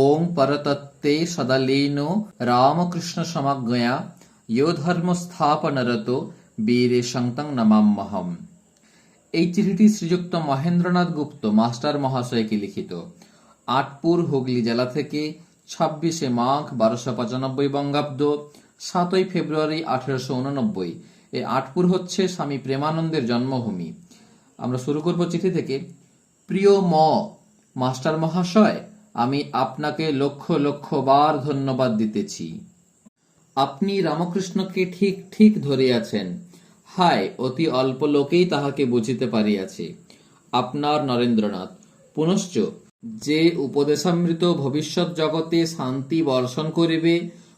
ওং পরতত্তে সদালীনো রামকৃষ্ণসমজ্ঞয়া ইয়ো ধর্মস্থাপনরত বীরে সন্তং নমাম্যহম এই চিঠিটি শ্রীযুক্ত মহেন্দ্রনাথ গুপ্ত, মাস্টার মহাশয়কে লিখিত। আটপুর হুগলি জেলা থেকে ছাব্বিশে মাঘ বারোশো পঁচানব্বই বঙ্গাব্দ, সাতই ফেব্রুয়ারি আঠেরোশো উননব্বই। এই আটপুর হচ্ছে স্বামী প্রেমানন্দের জন্মভূমি। আমরা শুরু করব চিঠি থেকে। প্রিয় ম, মাস্টার মহাশয় আমি আপনাকে লক্ষ লক্ষ বার ধন্যবাদ দিতেছি। আপনি রামকৃষ্ণকে ঠিক ঠিক ধরিয়াছেন হায়, অতি অল্প লোকেই তাহাকে বুঝিতে পারিয়াছে। আপনার নরেন্দ্রনাথ, পুনশ্চ যে উপদেশামৃত ভবিষ্যৎ জগতে শান্তি বর্ষণ করিবে,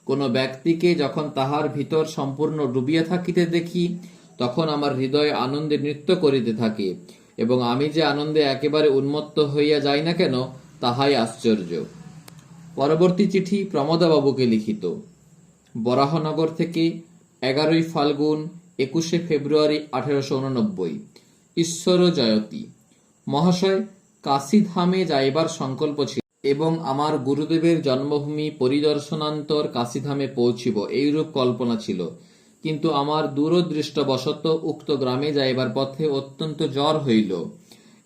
কোন ব্যক্তিকে যখন তাহার ভিতর সম্পূর্ণ ডুবিয়া থাকিতে দেখি, তখন আমার হৃদয় আনন্দে নৃত্য করিতে থাকে। এবং আমি যে আনন্দে একেবারে উন্মত্ত হইয়া যাই না কেন তাহাই আশ্চর্য। পরবর্তী চিঠি প্রমদাবাবুকে লিখিত। বরাহনগর থেকে এগারোই ফাল্গুন, একুশে ফেব্রুয়ারি আঠেরোশো উননব্বই। ঈশ্বর জয়তী। মহাশয়, কাশীধামে যাইবার সংকল্প ছিল এবং আমার গুরুদেবের জন্মভূমি পরিদর্শনান্তর কাশীধামে পৌঁছিব এইরূপ কল্পনা ছিল। কিন্তু আমার দূরদৃষ্টবশত উক্ত গ্রামে যাইবার পথে অত্যন্ত জ্বর হইল।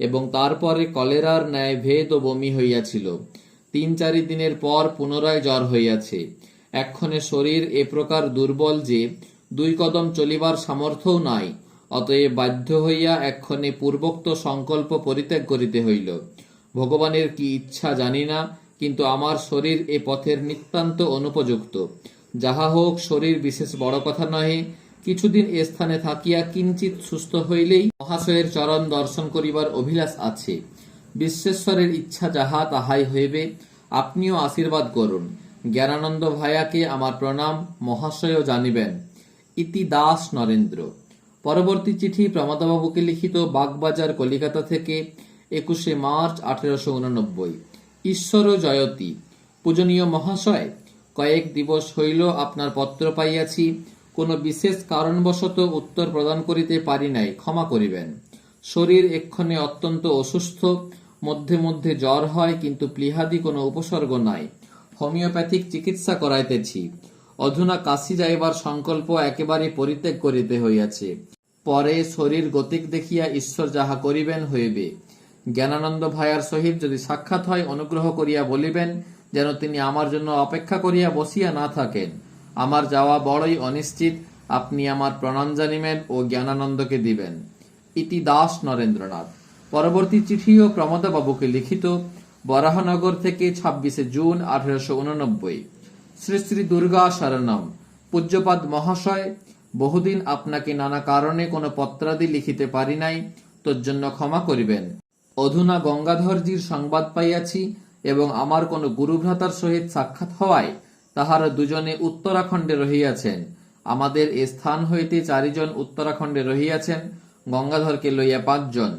এবং তারপরে কলেরার ন্যায় ভেদ ও বমি হইয়াছিল। তিন চারি দিনের পর পুনরায় জ্বর হইয়াছে। এক্ষণে শরীর এ প্রকার দুর্বল যে, দুই কদম চলিবার সামর্থ্যও নাই, অতএব বাধ্য হইয়া এক্ষণে পূর্বোক্ত সংকল্প পরিত্যাগ করিতে হইল। ভগবানের কি ইচ্ছা জানি না, কিন্তু আমার শরীর এ পথের নিতান্ত অনুপযুক্ত। যাহা হোক, শরীর বিশেষ বড় কথা নহে, কিছুদিন এ স্থানে থাকিয়া কিঞ্চিত সুস্থ হইলেই মহাশয়ের চরণ দর্শন করিবার অভিলাষ আছে। বিশ্বেশ্বরের ইচ্ছা যাহা, তাহাই হইবে। আপনিও আশীর্বাদ করুন। জ্ঞানানন্দ ভায়াকে আমার প্রণাম, মহাশয়ও জানিবেন। ইতি দাস নরেন্দ্র। পরবর্তী চিঠি প্রমদাবাবুকে লিখিত বাগবাজার কলিকাতা থেকে একুশে মার্চ আঠেরোশো উননব্বই। ঈশ্বর জয়তী। পূজনীয় মহাশয়, কয়েক দিবস হইল আপনার পত্র পাইয়াছি। কোনো বিশেষ কারণবশত উত্তর প্রদান করিতে পারি নাই, ক্ষমা করিবেন। শরীর এক্ষণে অত্যন্ত অসুস্থ, মধ্যে মধ্যে জ্বর হয়, কিন্তু প্লিহাদি কোনো উপসর্গ নাই। হোমিওপ্যাথিক চিকিৎসা করাইতেছি। অধুনা কাশি যাইবার সংকল্প একেবারে পরিত্যাগ করিতে হইয়াছে। পরে শরীর গতিক দেখিয়া ঈশ্বর যাহা করিবেন হইবে। জ্ঞানানন্দ ভাইয়ার সহিত যদি সাক্ষাৎ হয়, অনুগ্রহ করিয়া বলিবেন, যেন তিনি আমার জন্য অপেক্ষা করিয়া বসিয়া না থাকেন। আমার যাওয়া বড়ই অনিশ্চিত। আপনি আমার প্রণাম জানিবেন ও জ্ঞানানন্দকে দিবেন। ইতি দাস নরেন্দ্রনাথ। পরবর্তী চিঠিও প্রমদাবাবুকে লিখিত। বরাহনগর থেকে ছাব্বিশে জুন আঠেরোশো উননব্বই। শ্রী শ্রী দুর্গা শরণম। পূজ্যপাদ মহাশয়, বহুদিন আপনাকে নানা কারণে কোনো পত্রাদি লিখিতে পারি নাই, তোর জন্য ক্ষমা করিবেন। অধুনা গঙ্গাধরজির সংবাদ পাইয়াছি এবং আমার কোন গুরুভ্রাতার সহিত সাক্ষাৎ হওয়ায় তাহারা দুজনে উত্তরাখণ্ডে রহিয়াছেন। আমাদের এ স্থান হইতে চারিজন উত্তরাখণ্ডে রহিয়াছেন, গঙ্গাধরকে লইয়া পাঁচজন।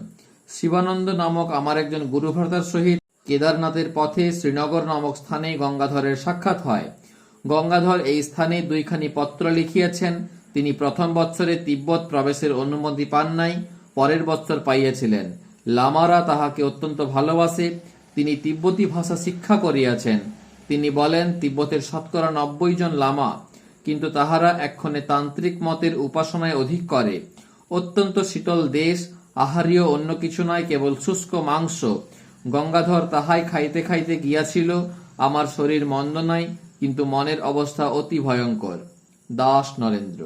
শিবানন্দ নামক আমার একজন গুরুভ্রাতার সহিত কেদারনাথের পথে শ্রীনগর নামক স্থানে গঙ্গাধরের সাক্ষাৎ হয়। গঙ্গাধর এই স্থানে দুইখানি পত্র লিখিয়াছেন। তিনি প্রথম বৎসরে তিব্বত প্রবেশের অনুমতি পান নাই, পরের বৎসর পাইয়াছিলেন। লামারা তাহাকে অত্যন্ত ভালোবাসে। তিনি তিব্বতী ভাষা শিক্ষা করিয়াছেন। তিনি বলেন, তিব্বতের শতকরা নব্বই জন লামা, কিন্তু তাহারা এক্ষণে তান্ত্রিক মতের উপাসনায় অধিক করে। অত্যন্ত শীতল দেশ, আহারীয় অন্য কিছু নয়, কেবল শুষ্ক মাংস। গঙ্গাধর তাহাই খাইতে খাইতে গিয়াছিল, আমার শরীর মন্দ নাই কিন্তু মনের অবস্থা অতি ভয়ঙ্কর। দাস নরেন্দ্র।